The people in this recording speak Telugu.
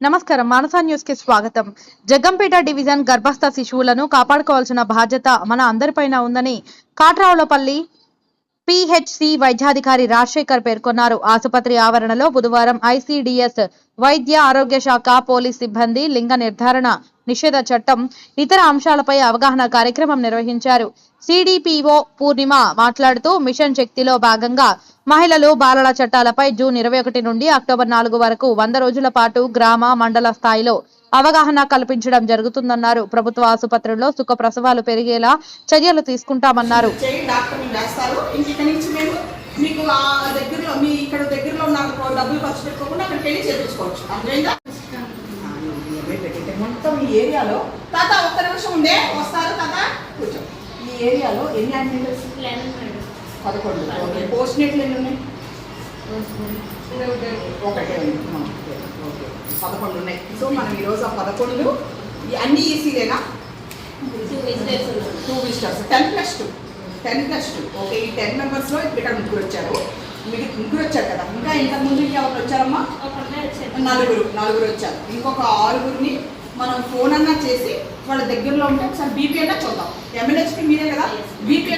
నమస్కారం. మానసా న్యూస్కి స్వాగతం. జగ్గంపేట డివిజన్ గర్భస్థ శిశువులను కాపాడుకోవాల్సిన బాధ్యత మన అందరిపైన ఉందని కాట్రావులపల్లి పిహెచ్సి వైద్యాధికారి రాజశేఖర్ పేర్కొన్నారు. ఆసుపత్రి ఆవరణలో బుధవారం ఐసీడీఎస్ వైద్య ఆరోగ్య శాఖ పోలీస్ సిబ్బంది లింగ నిర్ధారణ నిషేధ చట్టం ఇతర అంశాలపై అవగాహన కార్యక్రమం నిర్వహించారు. సిడిపిఓ పూర్ణిమ మాట్లాడుతూ మిషన్ శక్తిలో భాగంగా మహిళలు బాలల చట్టాలపై జూన్ ఇరవై ఒకటి నుండి అక్టోబర్ నాలుగు వరకు వంద రోజుల పాటు గ్రామ మండల స్థాయిలో అవగాహన కల్పించడం జరుగుతుందన్నారు. ప్రభుత్వ ఆసుపత్రుల్లో సుఖ ప్రసవాలు పెరిగేలా చర్యలు తీసుకుంటామన్నారు. చేయి డాక్టర్ మీకు వేస్తారు ఇంక ఇక్కడి నుంచి మేము మీకు ఆ దగ్గరలో మీ ఇక్కడ దగ్గరలో ఉన్న డబ్బులు ఖర్చు పెట్టుకోకుండా అక్కడికి వెళ్ళి చేయించుకోవచ్చు అర్థమైందా? ఆ, ఈ ఇవే పెట్టేటే మొత్తం ఈ ఏరియాలో తాత ఒక్క నిమిషం ఉండే వస్తారు తాత? కూర్చో. ఈ ఏరియాలో ఎన్ని యానిమల్స్ పదకొండు. ఓకే. పోస్ట్ నెట్లు ఎన్ని ఉన్నాయి? ఒకటే. పదకొండు ఉన్నాయి సో మనం ఈరోజు ఆ పదకొండు అన్ని ఈసీలేనా two visitors ten plus two ten plus two okay ఈ టెన్ మెంబర్స్లో ఇక్కడ ముగ్గురు వచ్చారు. మీకు ముగ్గురు వచ్చారు కదా? ఇంకా ఇంతకు ముందు ఎవరు వచ్చారమ్మా నలుగురు నలుగురు వచ్చారు. ఇంకొక ఆరుగురిని మనం ఫోన్ అన్నా చేసి వాళ్ళ దగ్గరలో ఉంటే ఒకసారి బీపీ అన్నా చూద్దాం. ఎమ్మెల్యేస్కి మీరే కదా? బీపీ